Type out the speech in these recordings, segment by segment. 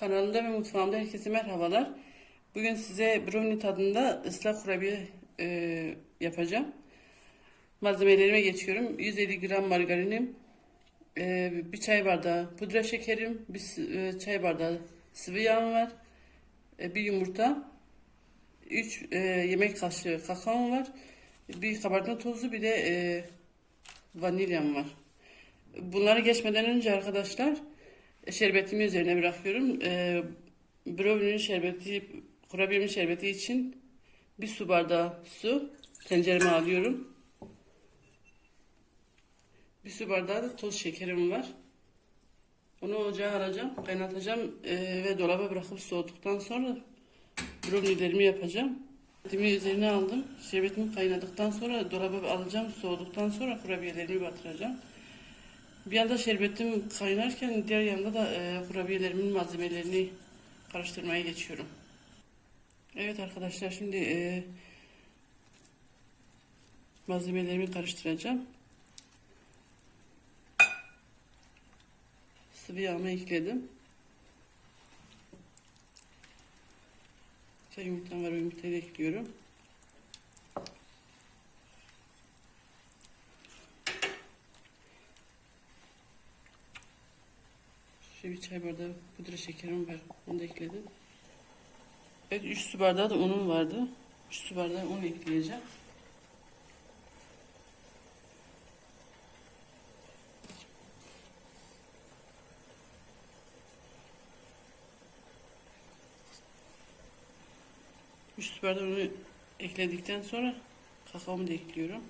Kanalımda ve mutfağımda herkese merhabalar. Bugün size brownie tadında ıslak kurabiye e, yapacağım. Malzemelerime geçiyorum. 150 gram margarinim, e, bir çay bardağı pudra şekerim, bir e, çay bardağı sıvı yağım var, e, bir yumurta, 3 yemek kaşığı kakaom var, bir kabartma tozu, bir de e, vanilyam var. Bunları geçmeden önce arkadaşlar şerbetimi üzerine bırakıyorum. Ee, brownie'nin şerbeti, kurabiyemin şerbeti için bir su bardağı su tencereme alıyorum. Bir su bardağı da toz şekerim var. Onu ocağa alacağım, kaynatacağım ee, ve dolaba bırakıp soğuduktan sonra brownie'lerimi yapacağım. Şerbetimi üzerine aldım. Şerbetimi kaynadıktan sonra dolaba alacağım. Soğuduktan sonra kurabiyelerimi batıracağım. Bir yanda şerbetim kaynarken diğer yanda da e, kurabiyelerimin malzemelerini karıştırmaya geçiyorum. Evet arkadaşlar şimdi e, malzemelerimi karıştıracağım. Sıvı yağımı ekledim. Çay yumurtam var, yumurtayı ekliyorum. Şöyle bir çay bardağı pudra şekerim var. Onu da ekledim. Evet 3 su bardağı da unum vardı. 3 su bardağı un ekleyeceğim. Üç su bardağı unu ekledikten sonra kakaomu da ekliyorum.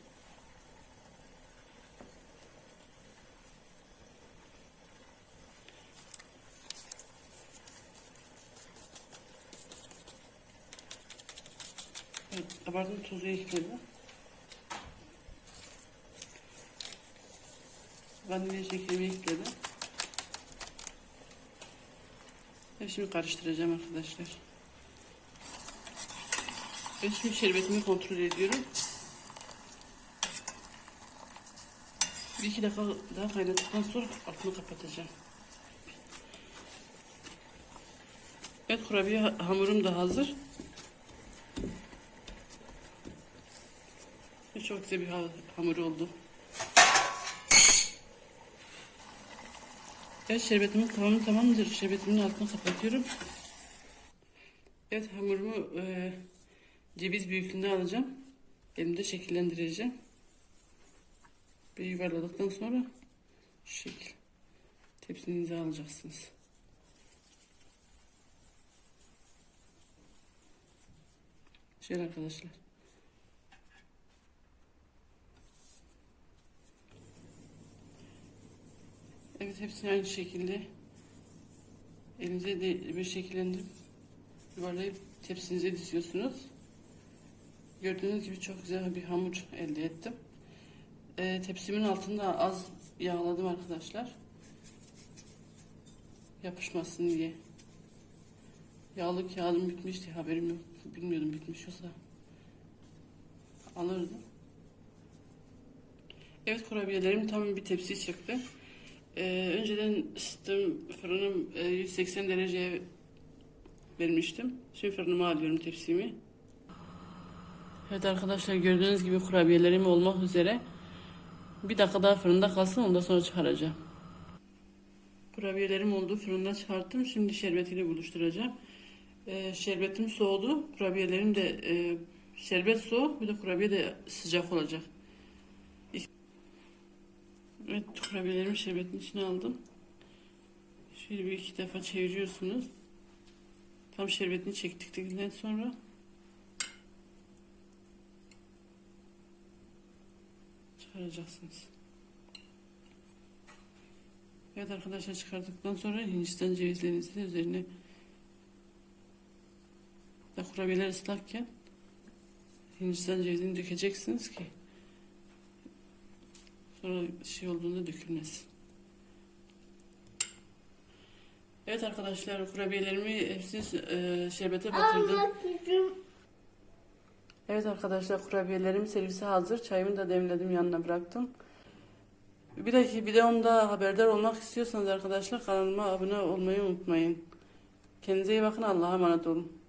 Evet, kabartma tuzu ekledim. Vanilya şekerimi ekledim. Ve şimdi karıştıracağım arkadaşlar. Ben şimdi şerbetimi kontrol ediyorum. Bir iki dakika daha kaynattıktan sonra altını kapatacağım. Evet kurabiye hamurum da hazır. Çok güzel bir ha- hamur oldu. Evet şerbetimin kıvamı tamamdır. Şerbetimin altını kapatıyorum. Evet hamurumu e, ceviz büyüklüğünde alacağım. Elimde şekillendireceğim. Bir yuvarladıktan sonra şu şekil tepsinize alacaksınız. Şöyle arkadaşlar. Evet hepsini aynı şekilde elinize de bir şekillendirip yuvarlayıp tepsinize diziyorsunuz. Gördüğünüz gibi çok güzel bir hamur elde ettim. Ee, tepsimin altında az yağladım arkadaşlar. Yapışmasın diye. Yağlı kağıdım bitmişti haberim yok. Bilmiyordum bitmiş olsa alırdım. Evet kurabiyelerim tam bir tepsi çıktı. Ee, önceden ısıttığım fırınım e, 180 dereceye vermiştim. Şimdi fırınıma alıyorum tepsimi. Evet arkadaşlar gördüğünüz gibi kurabiyelerim olmak üzere. Bir dakika daha fırında kalsın ondan sonra çıkaracağım. Kurabiyelerim oldu fırından çıkarttım. Şimdi şerbetiyle buluşturacağım. Ee, şerbetim soğudu. Kurabiyelerim de e, şerbet soğuk bir de kurabiye de sıcak olacak. Evet kurabiyelerimi şerbetin içine aldım. Şöyle bir iki defa çeviriyorsunuz. Tam şerbetini çektikten sonra çıkaracaksınız. Evet arkadaşlar çıkardıktan sonra Hindistan cevizlerinizi de üzerine da kurabiyeler ıslakken Hindistan cevizini dökeceksiniz ki Sonra şey olduğunda dökülmesin. Evet arkadaşlar kurabiyelerimi hepsini e, şerbete batırdım. Evet arkadaşlar kurabiyelerim servise hazır. Çayımı da demledim yanına bıraktım. Bir dahaki videomda haberdar olmak istiyorsanız arkadaşlar kanalıma abone olmayı unutmayın. Kendinize iyi bakın. Allah'a emanet olun.